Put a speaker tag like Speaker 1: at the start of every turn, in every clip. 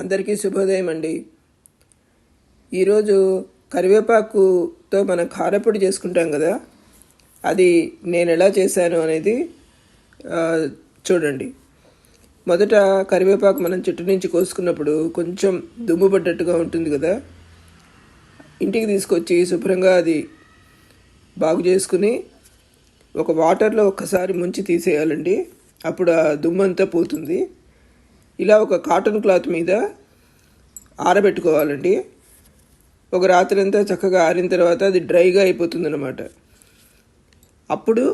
Speaker 1: అందరికీ శుభోదయం అండి. ఈరోజు కరివేపాకుతో మనం కారపొడి చేసుకుంటాం కదా అది నేను ఎలా చేశాను అనేది చూడండి. మొదట కరివేపాకు మనం చెట్టు నుంచి కోసుకున్నప్పుడు కొంచెం దుమ్ము పడ్డట్టుగా ఉంటుంది కదా ఇంటికి తీసుకొచ్చి శుభ్రంగా అది బాగు చేసుకుని ఒక వాటర్లో ఒక్కసారి ముంచి తీసేయాలండి. అప్పుడు ఆ దుమ్మంతా పోతుంది. ఇలా ఒక కాటన్ క్లాత్ మీద ఆరబెట్టుకోవాలండి. ఒక రాత్రి అంతా చక్కగా ఆరిన తర్వాత అది డ్రైగా అయిపోతుంది అనమాట అప్పుడు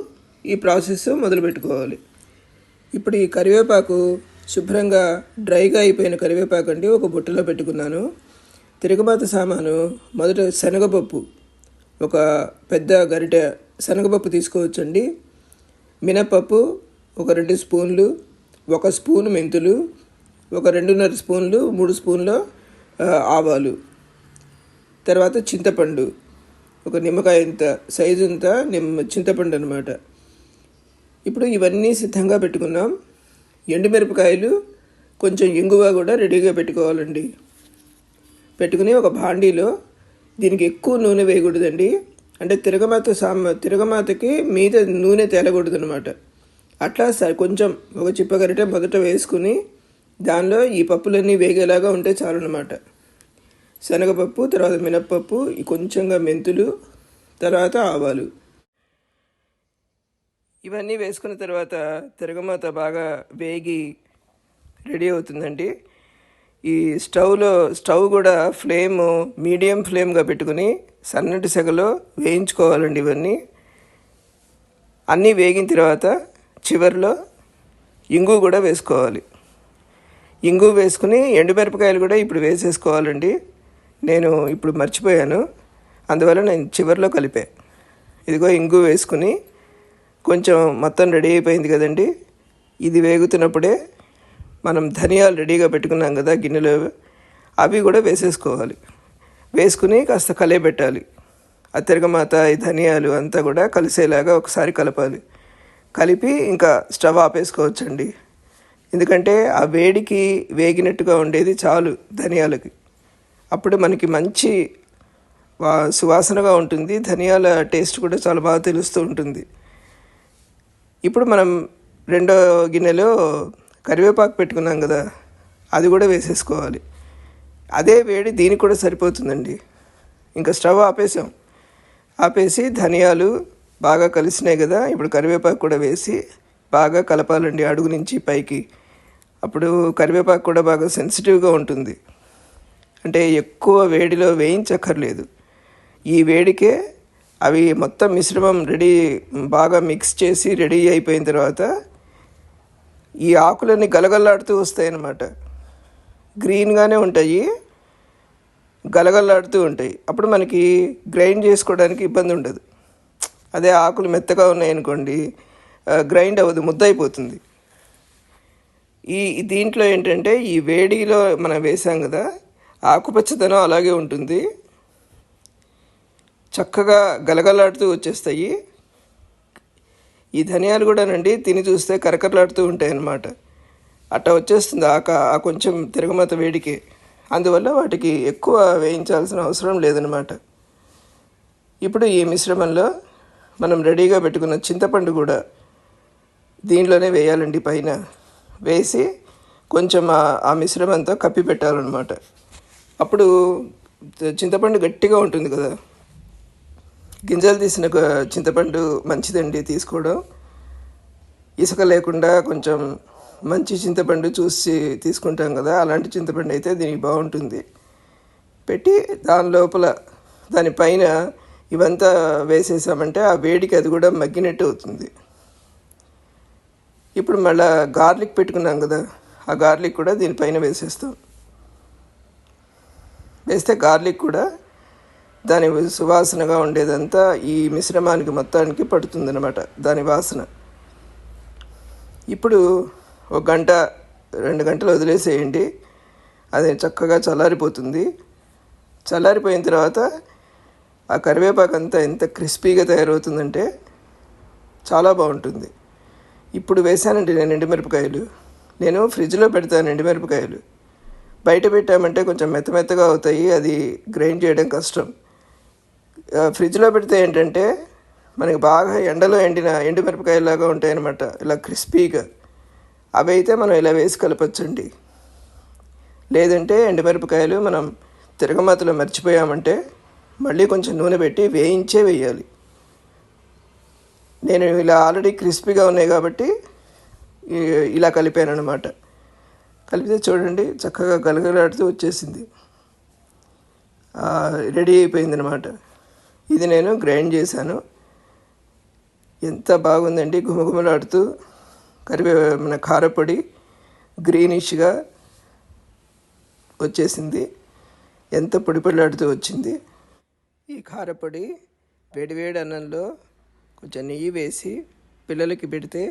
Speaker 1: ఈ ప్రాసెస్ మొదలు పెట్టుకోవాలి ఇప్పుడు ఈ కరివేపాకు శుభ్రంగా డ్రైగా అయిపోయిన కరివేపాకు అండి ఒక బుట్టలో పెట్టుకున్నాను. తిరగబాత సామాను మొదట శనగపప్పు ఒక పెద్ద గరిటె శనగపప్పు తీసుకోవచ్చండి. మినపప్పు ఒక రెండు స్పూన్లు ఒక స్పూన్ మెంతులు ఒక రెండున్నర స్పూన్లు మూడు స్పూన్లు ఆవాలు. తర్వాత చింతపండు. ఒక నిమ్మకాయ ఇంత సైజు ఇంత నిమ్మ చింతపండు అనమాట ఇప్పుడు ఇవన్నీ సిద్ధంగా పెట్టుకున్నాం. ఎండుమిరపకాయలు కొంచెం ఇంగువ కూడా రెడీగా పెట్టుకోవాలండి. పెట్టుకుని ఒక భాండీలో దీనికి ఎక్కువ నూనె వేయకూడదండి. అంటే తిరగమాత సామ తిరగమాతకి మీద నూనె తేలకూడదు అనమాట అట్లా స- కొంచెం ఒక చిప్పగరిట మొదట వేసుకుని దానిలో ఈ పప్పులన్నీ వేగేలాగా ఉంటే చాలన్నమాట. శనగపప్పు తర్వాత మినప్పప్పు కొంచెంగా మెంతులు తర్వాత ఆవాలు. ఇవన్నీ వేసుకున్న తర్వాత తిరగమాత బాగా వేగి రెడీ అవుతుందండి. ఈ స్టవ్లో స్టవ్ కూడా ఫ్లేమ్ మీడియం ఫ్లేమ్గా పెట్టుకుని సన్నటి సెగలో వేయించుకోవాలండి ఇవన్నీ. అన్నీ వేగిన తర్వాత చివరిలో ఇంగు కూడా వేసుకోవాలి. ఇంగు వేసుకుని ఎండుమిరపకాయలు కూడా ఇప్పుడు వేసేసుకోవాలండి. నేను ఇప్పుడు మర్చిపోయాను. అందువల్ల నేను చివరిలో కలిపా. ఇదిగో ఇంగు వేసుకుని కొంచెం మొత్తం రెడీ అయిపోయింది కదండి. ఇది వేగుతున్నప్పుడే మనం ధనియాలు రెడీగా పెట్టుకున్నాం కదా గిన్నెలో. అవి కూడా వేసేసుకోవాలి. వేసుకుని కాస్త కలయబెట్టాలి ఆ తిరగమాత ఈ ధనియాలు అంతా కూడా కలిసేలాగా ఒకసారి కలపాలి. కలిపి ఇంకా స్టవ్ ఆపేసుకోవచ్చండి. ఎందుకంటే ఆ వేడికి వేగినట్టుగా ఉండేది చాలు ధనియాలకి. అప్పుడు మనకి మంచి వా- సువాసనగా ఉంటుంది. ధనియాల టేస్ట్ కూడా చాలా బాగా తెలుస్తూ ఉంటుంది. ఇప్పుడు మనం రెండో గిన్నెలో కరివేపాకు పెట్టుకున్నాం కదా అది కూడా వేసేసుకోవాలి. అదే వేడి దీనికి కూడా సరిపోతుందండి. ఇంకా స్టవ్ ఆపేసాం. ఆపేసి ధనియాలు బాగా కలిసినాయి కదా ఇప్పుడు కరివేపాకు కూడా వేసి బాగా కలపాలండి అడుగు నుంచి పైకి. అప్పుడు కరివేపాకు కూడా బాగా సెన్సిటివ్గా ఉంటుంది. అంటే ఎక్కువ వేడిలో వేయించక్కర్లేదు. ఈ వేడికే అవి మొత్తం మిశ్రమం రెడీ బాగా మిక్స్ చేసి రెడీ అయిపోయిన తర్వాత ఈ ఆకులన్నీ గలగల్లాడుతూ వస్తాయి అన్నమాట గ్రీన్గానే ఉంటాయి గలగల్లాడుతూ ఉంటాయి. అప్పుడు మనకి గ్రైండ్ చేసుకోవడానికి ఇబ్బంది ఉండదు. అదే ఆకులు మెత్తగా ఉన్నాయనుకోండి గ్రైండ్ అవ్వదు ముద్ద అయిపోతుంది ఈ దీంట్లో ఏంటంటే ఈ వేడిలో మనం వేసాం కదా ఆకుపచ్చదనం అలాగే ఉంటుంది. చక్కగా గలగలాడుతూ వచ్చేస్తాయి. ఈ ధనియాలు కూడానండి తిని చూస్తే కరకరలాడుతూ ఉంటాయి అన్నమాట అట్లా వచ్చేస్తుంది ఆ కొంచెం తిరగమత వేడికి. అందువల్ల వాటికి ఎక్కువ వేయించాల్సిన అవసరం లేదనమాట ఇప్పుడు ఈ మిశ్రమంలో మనం రెడీగా పెట్టుకున్న చింతపండు కూడా దీంట్లోనే వేయాలండి పైన. వేసి కొంచెం ఆ- మిశ్రమంతో కప్పి పెట్టాలన్నమాట. అప్పుడు చింతపండు గట్టిగా ఉంటుంది కదా. గింజలు తీసిన చింతపండు మంచిదండి తీసుకోవడం. ఇసుక లేకుండా కొంచెం మంచి చింతపండు చూసి తీసుకుంటాం కదా అలాంటి చింతపండు అయితే దీనికి బాగుంటుంది. పెట్టి దాని లోపల దానిపైన ఇవంతా వేసేసామంటే ఆ వేడికి అది కూడా మగ్గినట్టు అవుతుంది. ఇప్పుడు మళ్ళా గార్లిక్ పెట్టుకున్నాం కదా ఆ గార్లిక్ కూడా దీనిపైన వేసేస్తాం. వేస్తే గార్లిక్ కూడా దాని సువాసనగా ఉండేదంతా ఈ మిశ్రమానికి మొత్తానికి పడుతుందన్నమాట దాని వాసన. ఇప్పుడు ఒక గంట రెండు గంటలు వదిలేసేయండి అది చక్కగా చల్లారిపోతుంది. చల్లారిపోయిన తర్వాత ఆ కరివేపాకు అంతా ఎంత క్రిస్పీగా తయారవుతుందంటే చాలా బాగుంటుంది. ఇప్పుడు వేసానండి నేను ఎండుమిరపకాయలు. నేను ఫ్రిడ్జ్లో పెడతాను ఎండుమిరపకాయలు. బయట పెట్టామంటే కొంచెం మెత్త మెత్తగా అవుతాయి అది గ్రైండ్ చేయడం కష్టం. ఫ్రిడ్జ్లో పెడితే ఏంటంటే మనకి బాగా ఎండలో ఎండిన ఎండుమిరపకాయలాగా ఉంటాయన్నమాట ఇలా క్రిస్పీగా. అవి అయితే మనం ఇలా వేసి కలపచ్చండి. లేదంటే ఎండుమిరపకాయలు మనం తిరగమాతలో మర్చిపోయామంటే మళ్ళీ కొంచెం నూనె పెట్టి వేయించే వేయాలి. నేను ఇలా ఆల్రెడీ క్రిస్పీగా ఉన్నాయి కాబట్టి ఇలా కలిపాను అనమాట కలిపితే చూడండి చక్కగా గలగలాడుతూ వచ్చేసింది. రెడీ అయిపోయింది అనమాట ఇది నేను గ్రైండ్ చేశాను. ఎంత బాగుందండి గుమగుమలాడుతూ కరివే మన కారపొడి గ్రీనిష్గా వచ్చేసింది. ఎంత పొడి పొడిలాడుతూ వచ్చింది. ఈ కారపొడి వేడివేడి అన్నంలో కొంచెం నెయ్యి వేసి పిల్లలకి పెడితే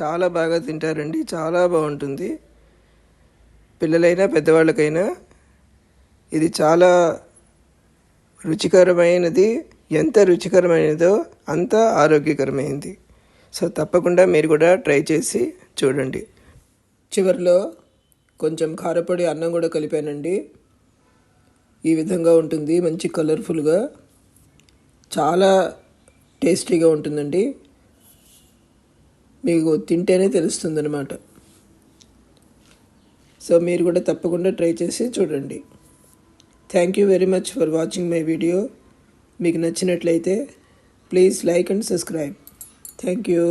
Speaker 1: చాలా బాగా తింటారండి చాలా బాగుంటుంది. పిల్లలైనా పెద్దవాళ్ళకైనా ఇది చాలా రుచికరమైనది. ఎంత రుచికరమైనదో అంత ఆరోగ్యకరమైనది సో తప్పకుండా మీరు కూడా ట్రై చేసి చూడండి. చివరిలో కొంచెం కారపొడి అన్నం కూడా కలిపానండి. ఈ విధంగా ఉంటుంది మంచి కలర్ఫుల్గా. చాలా టేస్టీగా ఉంటుందండి. మీకు తింటేనే తెలుస్తుందన్నమాట. సో మీరు కూడా తప్పకుండా ట్రై చేసి చూడండి. Thank you very much for watching my video మీకు నచ్చినట్లయితే please like and subscribe. Thank you